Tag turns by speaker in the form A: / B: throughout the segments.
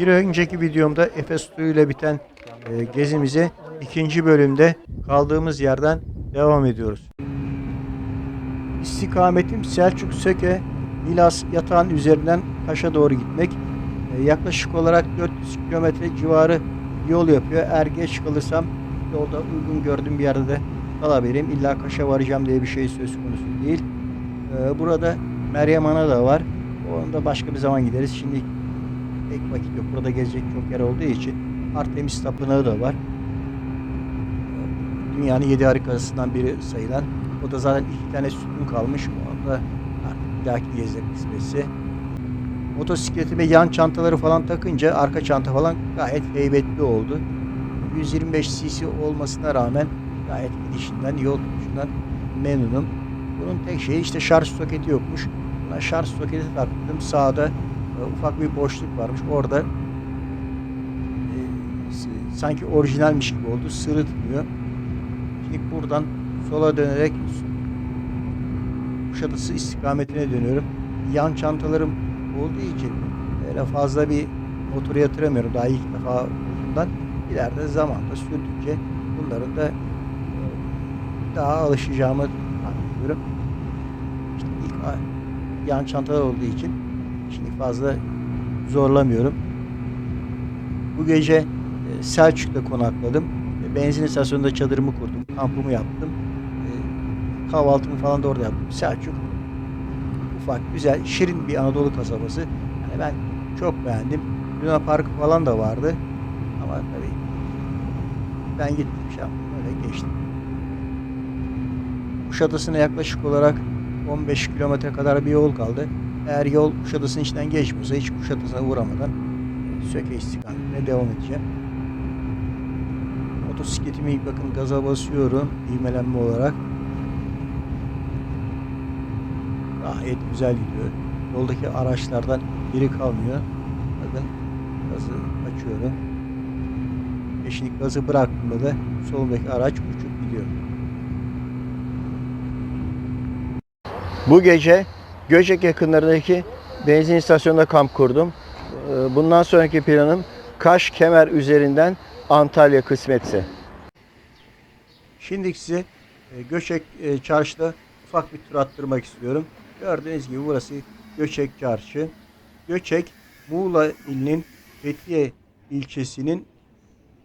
A: Bir önceki videomda Efes ile biten e, gezimize ikinci bölümde kaldığımız yerden devam ediyoruz. İstikametim Selçuk Söke Milas yatağın üzerinden Kaş'a doğru gitmek. E, yaklaşık olarak 400 kilometre civarı yol yapıyor. Eğer geç kalırsam yolda uygun gördüğüm bir yerde de kalabilirim. İlla Kaş'a varacağım diye bir şey söz konusu değil. E, burada Meryem Ana da var. Onu da başka bir zaman gideriz. Şimdi pek vakit yok. Burada gezecek çok yer olduğu için Artemis Tapınağı da var. Dünyanın yedi harikasından biri sayılan. O da zaten iki tane sütun kalmış. O da artık bir dahaki geziler kısmetse. Motosikletime yan çantaları falan takınca arka çanta falan gayet heybetli oldu. 125 cc olmasına rağmen gayet gidişinden, yol tutuşundan memnunum. Bunun tek şeyi işte şarj soketi yokmuş. Buna şarj soketi taktım. Sağda ufak bir boşluk varmış. Orada e, sanki orijinalmiş gibi oldu. Sırıtmıyor. Şimdi buradan sola dönerek Kuşadası istikametine dönüyorum. Yan çantalarım olduğu için öyle fazla bir motora yatıramıyorum. Daha ilk defa olduğundan ileride zamanla sürdükçe bunların da e, daha alışacağımı anlıyorum. İşte ilk yan çantalar olduğu için şimdi fazla zorlamıyorum. Bu gece e, Selçuk'ta konakladım. E, Benzin istasyonunda çadırımı kurdum. Kampımı yaptım. E, Kahvaltımı falan da orada yaptım. Selçuk ufak, güzel, şirin bir Anadolu kasabası. Yani ben çok beğendim. Luna Park falan da vardı. Ama tabii ben gittim şey yaptım, öyle geçtim. Kuşadası'na yaklaşık olarak 15 kilometre kadar bir yol kaldı. Eğer yol Kuşadası'nın içinden geçmiyorsa hiç Kuşadası'na uğramadan Söke istikametine devam edeceğim. Motosikletimi bakın gaza basıyorum ivmelenme olarak. Gayet güzel gidiyor. Yoldaki araçlardan biri kalmıyor. Bakın gazı açıyorum. Şimdi gazı bıraktığımda da soldaki araç uçup gidiyor. Bu gece Göcek yakınlarındaki benzin istasyonunda kamp kurdum. Ee, Bundan sonraki planım Kaş Kemer üzerinden Antalya kısmetse. Şimdi size e, Göçek e, Çarşı'da ufak bir tur attırmak istiyorum. Gördüğünüz gibi burası Göçek Çarşı. Göçek Muğla ilinin Fethiye ilçesinin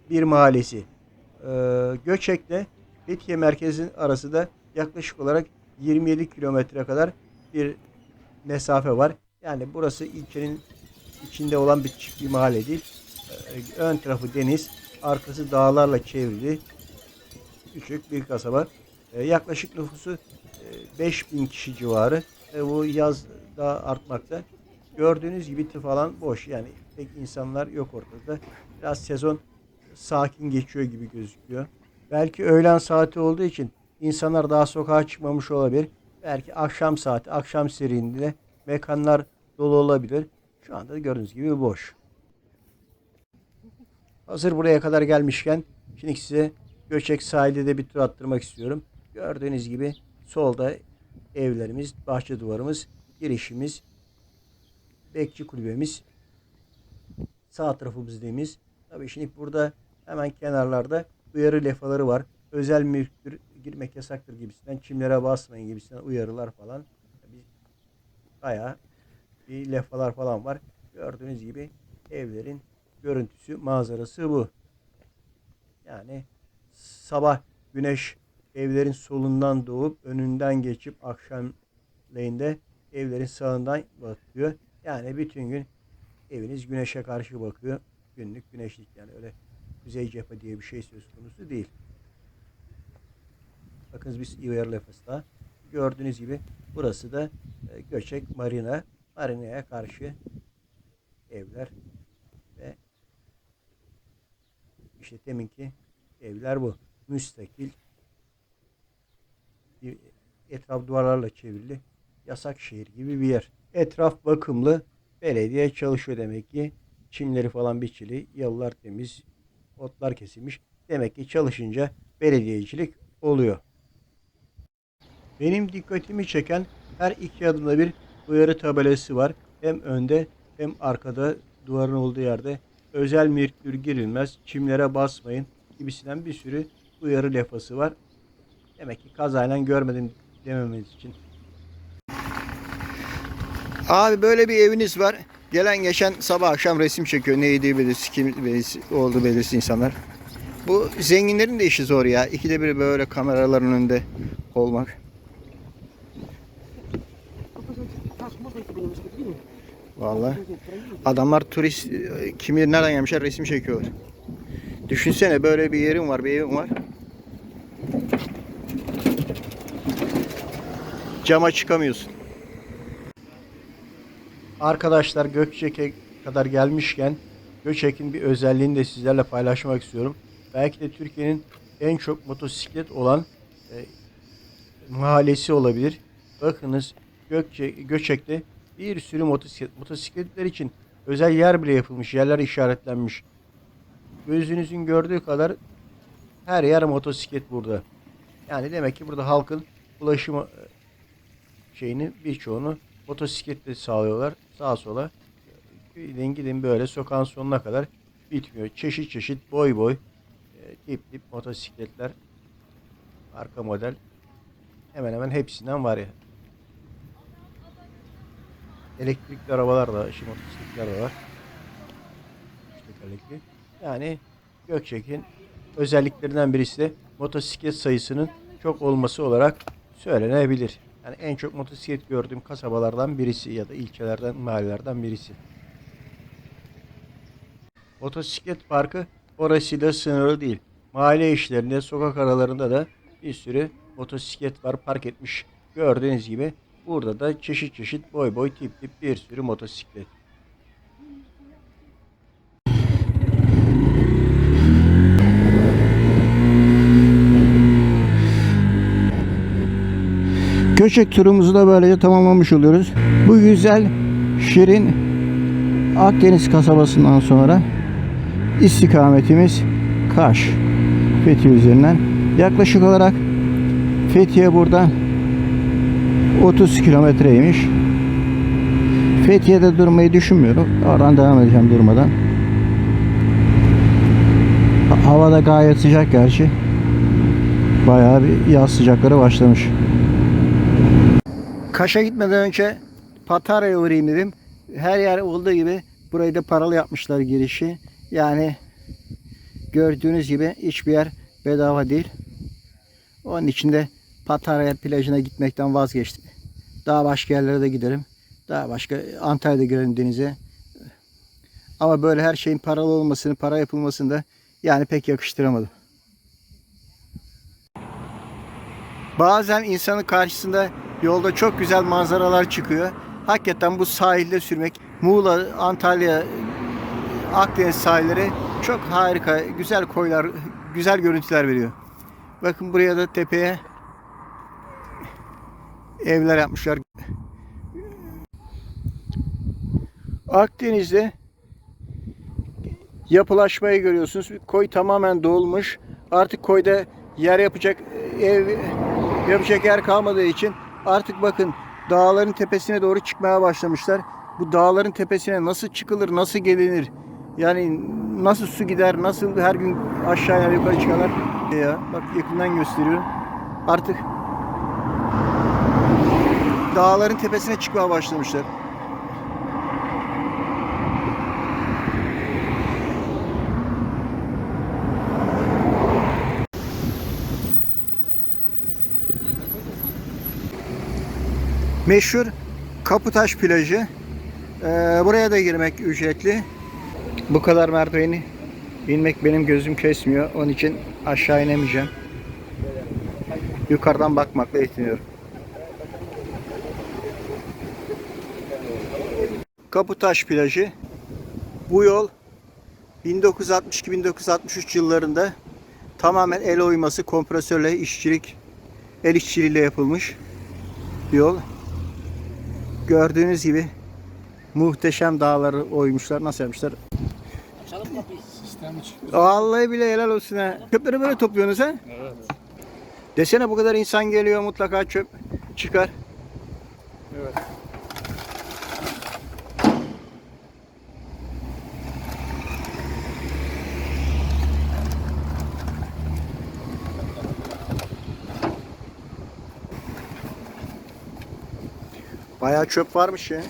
A: bir mahallesi. Ee, Göçek'le Fethiye merkezinin arası da yaklaşık olarak 27 kilometre kadar bir mesafe var. Yani burası ilçenin içinde olan bir çift bir mahalle değil. Ee, Ön tarafı deniz, arkası dağlarla çevrili küçük bir kasaba. Ee, yaklaşık nüfusu e, 5000 kişi civarı. E, bu yaz daha artmakta. Gördüğünüz gibi falan boş. Yani pek insanlar yok ortada. Biraz sezon sakin geçiyor gibi gözüküyor. Belki öğlen saati olduğu için insanlar daha sokağa çıkmamış olabilir. Belki akşam saati, akşam seriğinde mekanlar dolu olabilir. Şu anda gördüğünüz gibi boş. Hazır buraya kadar gelmişken şimdi size Göçek sahilde de bir tur attırmak istiyorum. Gördüğünüz gibi solda evlerimiz, bahçe duvarımız, girişimiz, bekçi kulübemiz, sağ tarafımız deniz. Tabii şimdi burada hemen kenarlarda uyarı levhaları var. Özel mülktür, girmek yasaktır gibisinden, çimlere basmayın gibisinden uyarılar falan. Tabii bayağı bir levhalar falan var. Gördüğünüz gibi evlerin görüntüsü, manzarası bu. Yani sabah güneş evlerin solundan doğup önünden geçip akşamleyinde evlerin sağından batıyor. Yani bütün gün eviniz güneşe karşı bakıyor. Günlük güneşlik yani öyle kuzey cephe diye bir şey söz konusu değil. Bakınız biz da. Gördüğünüz gibi burası da e, Göçek Marina. Marina'ya karşı evler ve işte deminki evler bu. Müstakil etraf duvarlarla çevrili yasak şehir gibi bir yer. Etraf bakımlı belediye çalışıyor demek ki. Çimleri falan biçili, yollar temiz, otlar kesilmiş. Demek ki çalışınca belediyecilik oluyor. Benim dikkatimi çeken her iki adımda bir uyarı tabelası var. Hem önde hem arkada
B: duvarın olduğu yerde özel mülkür girilmez, çimlere basmayın gibisinden bir sürü uyarı lafası var. Demek ki kazayla görmedim dememeniz için.
A: Abi böyle bir eviniz var. Gelen geçen sabah akşam resim çekiyor. Ne yediği belirsiz, kim belirsiz, oldu belirsiz insanlar. Bu zenginlerin de işi zor ya. İkide bir böyle kameraların önünde olmak. Vallahi. Adamlar turist, kim bilir nereden gelmişler resim çekiyorlar. Düşünsene böyle bir yerim var, bir evim var. Cama çıkamıyorsun.
B: Arkadaşlar Gökçek'e kadar gelmişken Göçek'in bir özelliğini de sizlerle paylaşmak istiyorum. Belki de Türkiye'nin en çok motosiklet olan e, mahallesi olabilir. Bakınız Gökçek, Göçek'te bir sürü motosiklet, motosikletler için özel yer bile yapılmış. Yerler işaretlenmiş. Gözünüzün gördüğü kadar her yer motosiklet burada. Yani demek ki burada halkın ulaşım e, şeyini birçoğunu motosikletle sağlıyorlar sağa sola. Gidin gidin böyle sokağın sonuna kadar bitmiyor. Çeşit çeşit boy boy e, tip tip motosikletler arka model hemen hemen hepsinden var ya. Elektrikli arabalar da, şimdi motosikletler de var. İşte tekerlekli. Yani Gökçek'in özelliklerinden birisi de motosiklet sayısının çok olması olarak söylenebilir. Yani en çok motosiklet gördüğüm kasabalardan birisi ya da ilçelerden, mahallelerden birisi. Motosiklet parkı orasıyla sınırlı değil. Mahalle işlerinde, sokak aralarında da bir sürü motosiklet var park etmiş. Gördüğünüz gibi burada da çeşit çeşit boy boy tip tip bir sürü motosiklet.
A: Göçek turumuzu da böylece tamamlamış oluyoruz. Bu güzel, şirin Akdeniz kasabasından sonra istikametimiz Kaş. Fethiye üzerinden. Yaklaşık olarak Fethiye buradan 30 kilometreymiş. Fethiye'de durmayı düşünmüyorum. Oradan devam edeceğim durmadan. Ha- Havada gayet sıcak gerçi. Bayağı bir yaz sıcakları başlamış. Kaş'a gitmeden önce Patara'ya uğrayayım dedim. Her yer olduğu gibi burayı da paralı yapmışlar girişi. Yani gördüğünüz gibi hiçbir yer bedava değil. Onun için de Pattaya plajına gitmekten vazgeçtim. Daha başka yerlere de giderim. Daha başka Antalya'da girelim denize. Ama böyle her şeyin paralı olmasını, para yapılmasını da yani pek yakıştıramadım. Bazen insanın karşısında yolda çok güzel manzaralar çıkıyor. Hakikaten bu sahilde sürmek, Muğla, Antalya, Akdeniz sahilleri çok harika, güzel koylar, güzel görüntüler veriyor. Bakın buraya da tepeye evler yapmışlar. Akdeniz'de yapılaşmayı görüyorsunuz. Koy tamamen dolmuş. Artık koyda yer yapacak ev yapacak yer kalmadığı için artık bakın dağların tepesine doğru çıkmaya başlamışlar. Bu dağların tepesine nasıl çıkılır, nasıl gelinir? Yani nasıl su gider, nasıl her gün aşağıya yukarı çıkarlar? Ya bak yakından gösteriyorum. Artık dağların tepesine çıkmaya başlamışlar. Meşhur Kaputaş plajı. Ee, buraya da girmek ücretli. Bu kadar merdiveni inmek benim gözüm kesmiyor. Onun için aşağı inemeyeceğim. Yukarıdan bakmakla yetiniyorum. Kaputaş plajı. Bu yol 1962-1963 yıllarında tamamen el oyması kompresörle işçilik el işçiliğiyle yapılmış bir yol. Gördüğünüz gibi muhteşem dağları oymuşlar. Nasıl yapmışlar? Vallahi bile helal olsun ha. Çöpleri böyle topluyorsunuz ha? Evet. Desene bu kadar insan geliyor mutlaka çöp çıkar.
C: Çöp varmış ya.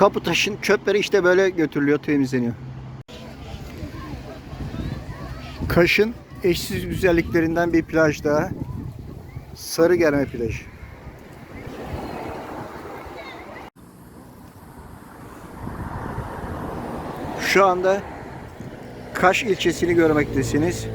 C: Kapı taşın çöpleri işte böyle götürülüyor, temizleniyor. Kaş'ın eşsiz güzelliklerinden bir plaj daha. Sarıgerme plajı. Şu anda Kaş ilçesini görmektesiniz.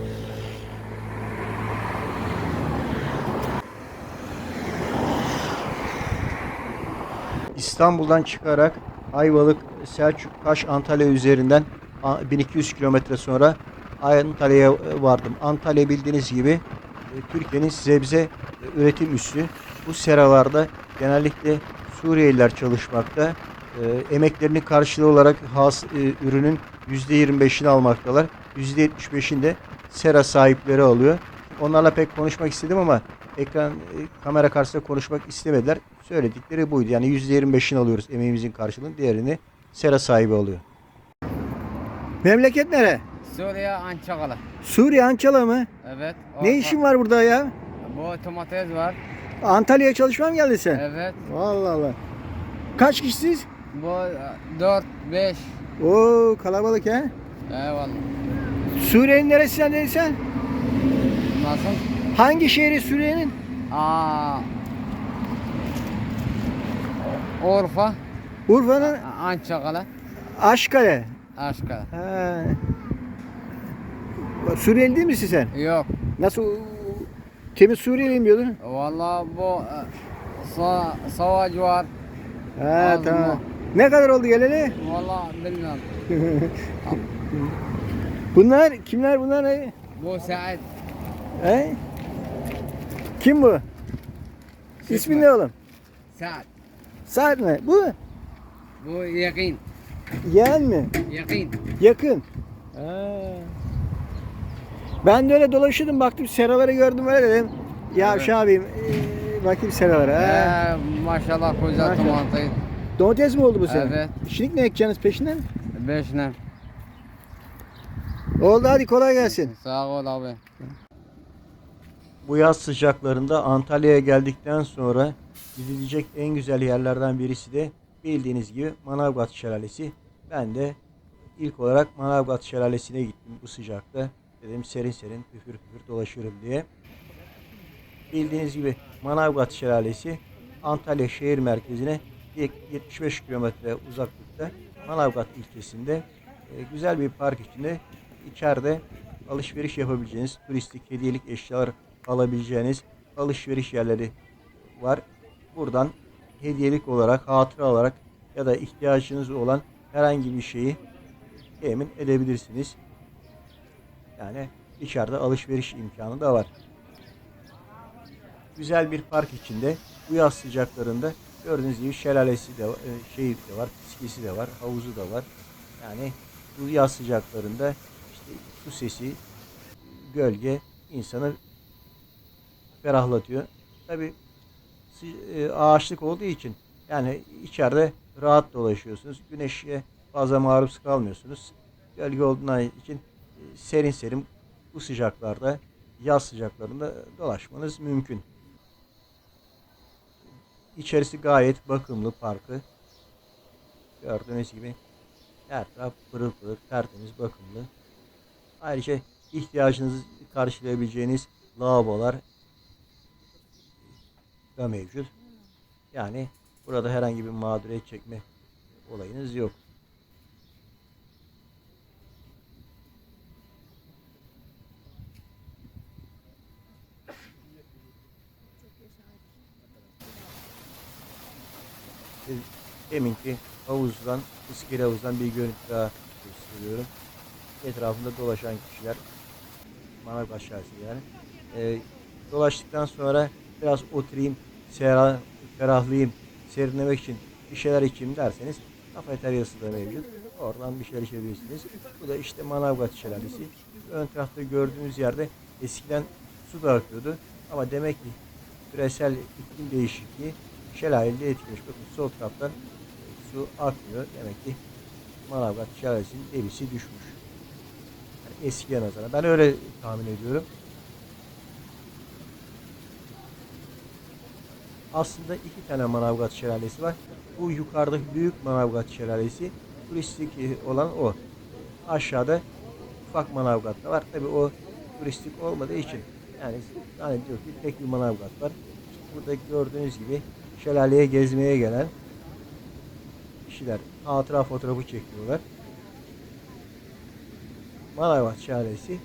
A: İstanbul'dan çıkarak Ayvalık, Selçuk, Kaş, Antalya üzerinden a- 1200 kilometre sonra Antalya'ya vardım. Antalya bildiğiniz gibi e, Türkiye'nin sebze e, üretim üssü. Bu seralarda genellikle Suriyeliler çalışmakta. E, emeklerinin karşılığı olarak has ürünün %25'ini almaktalar. %75'ini de sera sahipleri alıyor. Onlarla pek konuşmak istedim ama ekran kamera karşısında konuşmak istemediler. Söyledikleri buydu. Yani %25'ini alıyoruz emeğimizin karşılığını. Diğerini sera sahibi alıyor.
C: Memleket nere?
D: Suriye Ançakalı.
C: Suriye Ançala mı?
D: Evet.
C: Ne işin var burada ya?
D: Bu domates var.
C: Antalya'ya çalışmaya mı geldin sen?
D: Evet.
C: Allah Allah. Kaç kişisiniz?
D: Bu 4 5.
C: Oo kalabalık he.
D: Eyvallah.
C: Suriye'nin neresinden dedin sen?
D: Nasıl?
C: Hangi şehri Suriye'nin?
D: Aa. Urfa,
C: Urfa'nın
D: Ançakalı,
C: Aşkale.
D: Aşkale.
C: Ha. Suriyeli değil misin sen?
D: Yok.
C: Nasıl temiz Suriyeliyim diyordun?
D: Vallahi bu e, sa savaş var.
C: Ha
D: Allah.
C: tamam. Ne kadar oldu geleli?
D: Vallahi bilmiyorum.
C: Bunlar kimler bunlar? Ne?
D: Bu Said.
C: He? Kim bu? İsmin ne oğlum?
D: Said.
C: Saat mi? Bu?
D: Bu Yakin.
C: Yeğen mi?
D: Yakin.
C: Yakın. Ha. Ben de öyle dolaşıyordum baktım seraları gördüm öyle dedim. Ya
D: Evet.
C: abim ee, bakayım seralara. Ha.
D: Ee, maşallah güzel
C: Maşallah.
D: domates.
C: Mi oldu bu sene?
D: Evet.
C: Şimdi ne ekeceksiniz peşinden?
D: 5 ne?
C: Oldu hadi kolay gelsin.
D: Sağ ol abi.
A: Bu yaz sıcaklarında Antalya'ya geldikten sonra gidilecek en güzel yerlerden birisi de bildiğiniz gibi Manavgat Şelalesi. Ben de ilk olarak Manavgat Şelalesi'ne gittim bu sıcakta. Dedim serin serin püfür püfür dolaşırım diye. Bildiğiniz gibi Manavgat Şelalesi Antalya şehir merkezine 75 kilometre uzaklıkta Manavgat ilçesinde e, güzel bir park içinde içeride alışveriş yapabileceğiniz, turistik hediyelik eşyalar alabileceğiniz alışveriş yerleri var. Buradan hediyelik olarak, hatıra olarak ya da ihtiyacınız olan herhangi bir şeyi temin edebilirsiniz. Yani içeride alışveriş imkanı da var. Güzel bir park içinde bu yaz sıcaklarında gördüğünüz gibi şelalesi de e, şey de var, fiskesi de var, havuzu da var. Yani bu yaz sıcaklarında işte su sesi, gölge insanı ferahlatıyor. Tabi ağaçlık olduğu için yani içeride rahat dolaşıyorsunuz. Güneşe fazla maruz kalmıyorsunuz. Gölge olduğundan için e, serin serin bu sıcaklarda yaz sıcaklarında dolaşmanız mümkün. İçerisi gayet bakımlı parkı. Gördüğünüz gibi her taraf pırıl pırıl, tertemiz, bakımlı. Ayrıca ihtiyacınızı karşılayabileceğiniz lavabolar da mevcut. Yani burada herhangi bir mağduriyet çekme olayınız yok. Deminki havuzdan, iskele havuzdan bir görüntü daha gösteriyorum. Etrafında dolaşan kişiler, Manav aşağısı yani. Ee, dolaştıktan sonra biraz oturayım, ferahlayayım, serinlemek için bir şeyler içeyim derseniz Kafeteryası da mevcut. Oradan bir şeyler içebilirsiniz. Bu da işte Manavgat Şelalesi. Ön tarafta gördüğünüz yerde eskiden su da akıyordu. Ama demek ki küresel iklim değişikliği şelaleyi etkilemiş. Bakın sol taraftan su akmıyor. Demek ki Manavgat Şelalesi'nin debisi düşmüş. Yani eskiye nazaran. Ben öyle tahmin ediyorum. Aslında iki tane Manavgat Şelalesi var. Bu yukarıdaki büyük Manavgat Şelalesi turistik olan o. Aşağıda ufak Manavgat da var. Tabi o turistik olmadığı için yani zannediyor ki tek bir Manavgat var. Burada gördüğünüz gibi şelaleye gezmeye gelen kişiler hatıra fotoğrafı çekiyorlar. Manavgat Şelalesi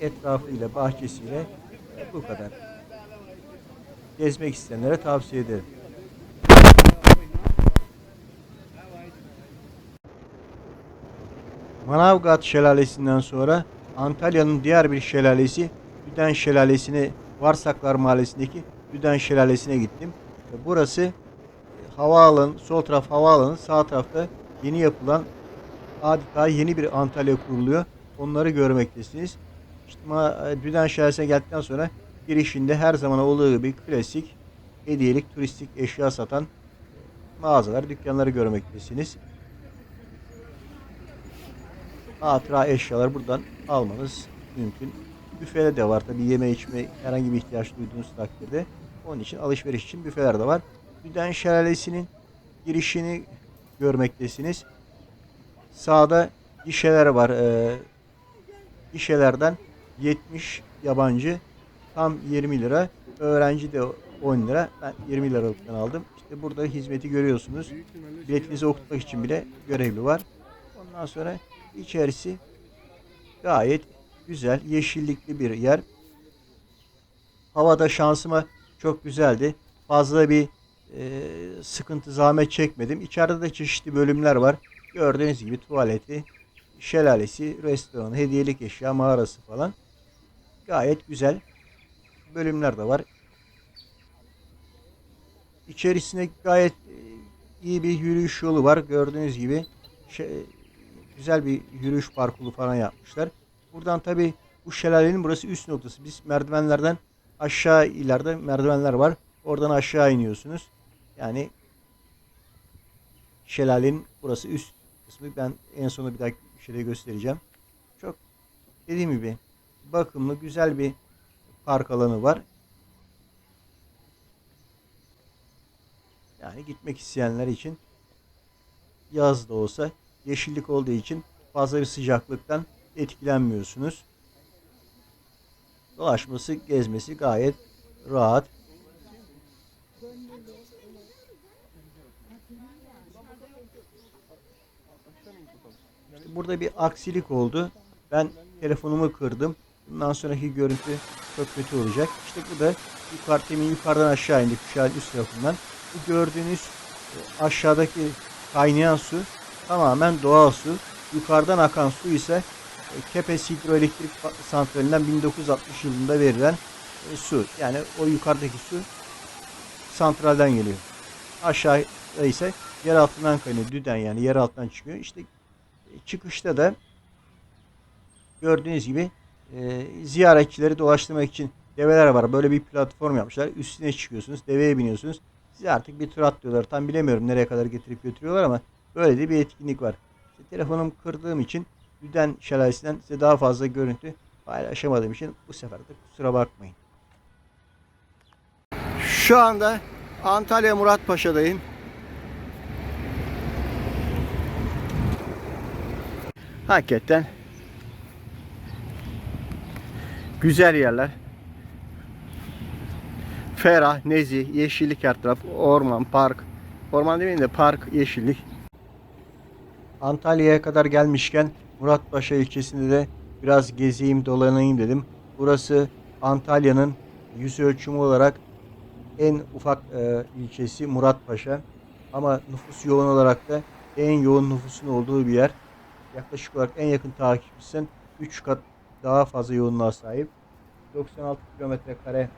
A: etrafıyla bahçesiyle bu kadar. Gezmek isteyenlere tavsiye ederim. Manavgat Şelalesi'nden sonra Antalya'nın diğer bir şelalesi Düden Şelalesi'ne Varsaklar Mahallesi'ndeki Düden Şelalesi'ne gittim. Burası e, havaalanı, sol taraf havaalanı, sağ tarafta yeni yapılan adeta yeni bir Antalya kuruluyor. Onları görmektesiniz. İşte e, Düden Şelalesi'ne geldikten sonra girişinde her zaman olduğu gibi klasik hediyelik turistik eşya satan mağazalar, dükkanları görmektesiniz. Hatıra eşyalar buradan almanız mümkün. Büfede de var tabi yeme içme herhangi bir ihtiyaç duyduğunuz takdirde. Onun için alışveriş için büfeler de var. Düden Şelalesi'nin girişini görmektesiniz. Sağda gişeler var. Ee, gişelerden 70 yabancı tam 20 lira. Öğrenci de 10 lira. Ben 20 liralıktan aldım. İşte burada hizmeti görüyorsunuz. Biletinizi okutmak için bile görevli var. Ondan sonra içerisi gayet güzel, yeşillikli bir yer. Havada şansıma çok güzeldi. Fazla bir e, sıkıntı, zahmet çekmedim. İçeride de çeşitli bölümler var. Gördüğünüz gibi tuvaleti, şelalesi, restoranı, hediyelik eşya, mağarası falan. Gayet güzel bölümler de var. İçerisinde gayet e, iyi bir yürüyüş yolu var. Gördüğünüz gibi şey, güzel bir yürüyüş parkuru falan yapmışlar. Buradan tabi bu şelalenin burası üst noktası. Biz merdivenlerden aşağı ileride merdivenler var. Oradan aşağı iniyorsunuz. Yani şelalenin burası üst kısmı. Ben en sonu bir dahaki şeyde göstereceğim. Çok dediğim gibi bakımlı güzel bir park alanı var. Yani gitmek isteyenler için yaz da olsa yeşillik olduğu için fazla bir sıcaklıktan etkilenmiyorsunuz. Dolaşması, gezmesi gayet rahat. İşte burada bir aksilik oldu. Ben telefonumu kırdım. Bundan sonraki görüntü çok kötü olacak. İşte bu da yukarı, temin yukarıdan aşağı indik şu an üst tarafından. Bu gördüğünüz e, aşağıdaki kaynayan su tamamen doğal su. Yukarıdan akan su ise e, Kepes Hidroelektrik Santrali'nden 1960 yılında verilen e, su. Yani o yukarıdaki su santralden geliyor. Aşağıda ise yer altından kaynıyor. Düden yani yer altından çıkıyor. İşte çıkışta da gördüğünüz gibi e, ziyaretçileri dolaştırmak için develer var. Böyle bir platform yapmışlar. Üstüne çıkıyorsunuz. Deveye biniyorsunuz. Size artık bir tur atlıyorlar. Tam bilemiyorum nereye kadar getirip götürüyorlar ama böyle de bir etkinlik var. İşte telefonum kırdığım için Düden Şelalesi'nden size daha fazla görüntü paylaşamadığım için bu sefer de kusura bakmayın.
C: Şu anda Antalya Muratpaşa'dayım. Hakikaten güzel yerler. Ferah, nezih, yeşillik her taraf, orman, park. Orman demeyeyim de park, yeşillik.
A: Antalya'ya kadar gelmişken Muratpaşa ilçesinde de biraz gezeyim dolanayım dedim. Burası Antalya'nın yüz ölçümü olarak en ufak e, ilçesi Muratpaşa. Ama nüfus yoğun olarak da en yoğun nüfusun olduğu bir yer. Yaklaşık olarak en yakın takipçisen 3 kat daha fazla yoğunluğa sahip. 96 kilometre kare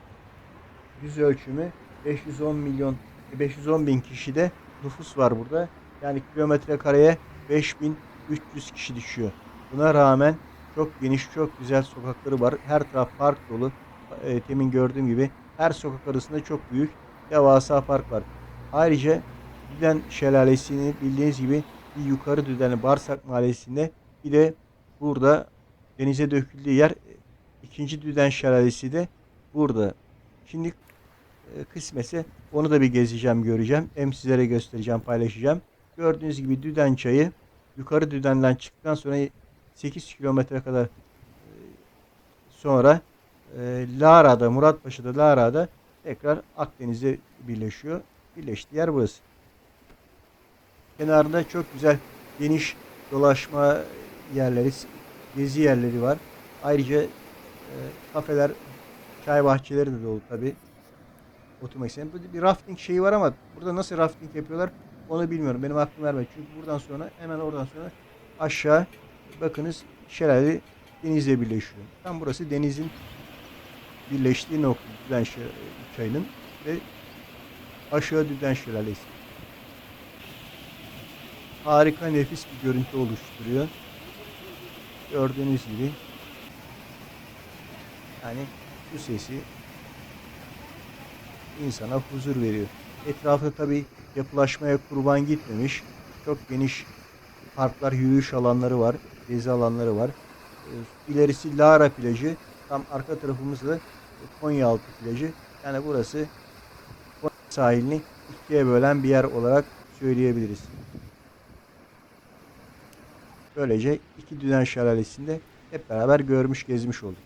A: yüz ölçümü 510 milyon 510 bin kişide nüfus var burada. Yani kilometre kareye 5300 kişi düşüyor. Buna rağmen çok geniş, çok güzel sokakları var. Her taraf park dolu. E, temin gördüğüm gibi her sokak arasında çok büyük devasa park var. Ayrıca Düden Şelalesi'ni bildiğiniz gibi bir yukarı Düdenli Barsak Mahallesi'nde bir de burada denize döküldüğü yer e, ikinci Düden Şelalesi de burada. Şimdi e, kısmetse onu da bir gezeceğim, göreceğim. Hem sizlere göstereceğim, paylaşacağım. Gördüğünüz gibi Düden Çayı yukarı Düden'den çıktıktan sonra 8 kilometre kadar e, sonra e, Lara'da, Muratpaşa'da, Lara'da tekrar Akdeniz'e birleşiyor. Birleştiği yer burası. Kenarında çok güzel geniş dolaşma yerleri, gezi yerleri var. Ayrıca e, kafeler, çay bahçeleri de dolu tabi. Oturmak isteyen. Burada bir rafting şeyi var ama burada nasıl rafting yapıyorlar onu bilmiyorum. Benim aklım vermedi. Çünkü buradan sonra hemen oradan sonra aşağı bakınız şelale denizle birleşiyor. Tam burası denizin birleştiği nokta Düden Şe- çayının ve aşağı Düden Şelalesi. Harika nefis bir görüntü oluşturuyor. Gördüğünüz gibi yani su sesi insana huzur veriyor. Etrafta tabi yapılaşmaya kurban gitmemiş. Çok geniş parklar, yürüyüş alanları var, gezi alanları var. Ee, İlerisi Lara plajı, tam arka tarafımızda Konyaaltı plajı. Yani burası sahilini ikiye bölen bir yer olarak söyleyebiliriz. Böylece iki Düden Şelalesi'nde hep beraber görmüş gezmiş olduk.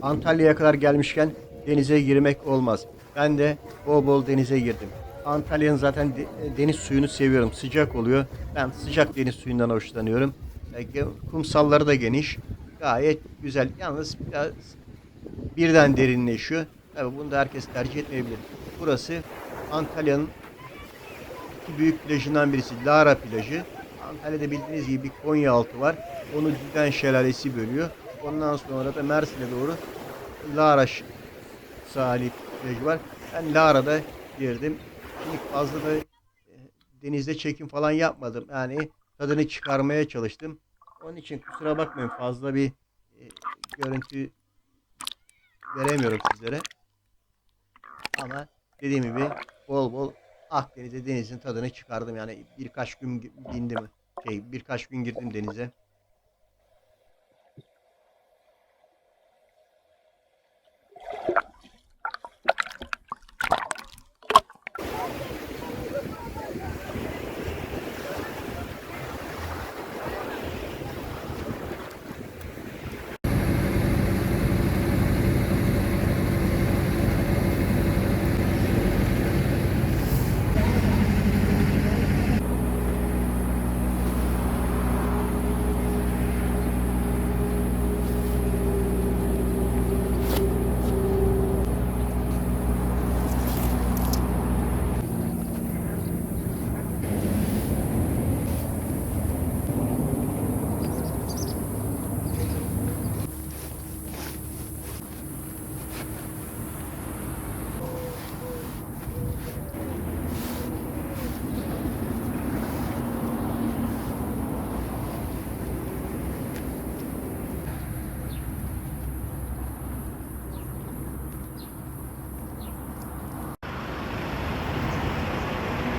A: Antalya'ya kadar gelmişken denize girmek olmaz. Ben de bol bol denize girdim. Antalya'nın zaten de- deniz suyunu seviyorum. Sıcak oluyor. Ben sıcak deniz suyundan hoşlanıyorum. E, Kumsalları da geniş. Gayet güzel. Yalnız biraz birden derinleşiyor. Tabii bunu da herkes tercih etmeyebilir. Burası Antalya'nın iki büyük plajından birisi. Lara plajı. Antalya'da bildiğiniz gibi bir Konyaaltı var. Onu Düden Şelalesi bölüyor. Ondan sonra da Mersin'e doğru Lara sahili plajı var. Ben Lara'da girdim. Şimdi fazla da e, denizde çekim falan yapmadım. Yani tadını çıkarmaya çalıştım. Onun için kusura bakmayın fazla bir e, görüntü veremiyorum sizlere. Ama dediğim gibi bol bol Akdeniz'de denizin tadını çıkardım. Yani birkaç gün bindim. Şey, birkaç gün girdim denize.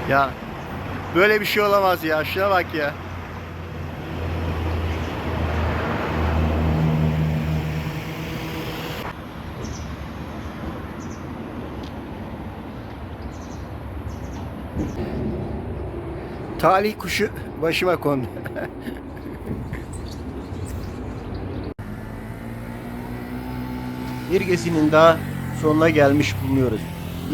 A: Ya böyle bir şey olamaz ya. Şuna bak ya.
C: Talih kuşu başıma kondu.
A: Bir gezinin daha sonuna gelmiş bulunuyoruz.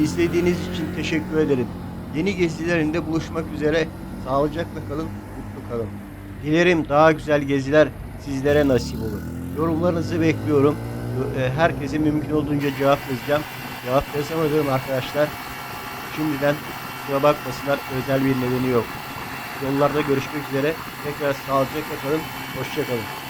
A: İzlediğiniz için teşekkür ederim. Yeni gezilerinde buluşmak üzere. Sağlıcakla kalın, mutlu kalın. Dilerim daha güzel geziler sizlere nasip olur. Yorumlarınızı bekliyorum. E, Herkese mümkün olduğunca cevap yazacağım. Cevap yazamadığım arkadaşlar şimdiden kusura bakmasınlar özel bir nedeni yok. Yollarda görüşmek üzere. Tekrar sağlıcakla kalın. Hoşçakalın.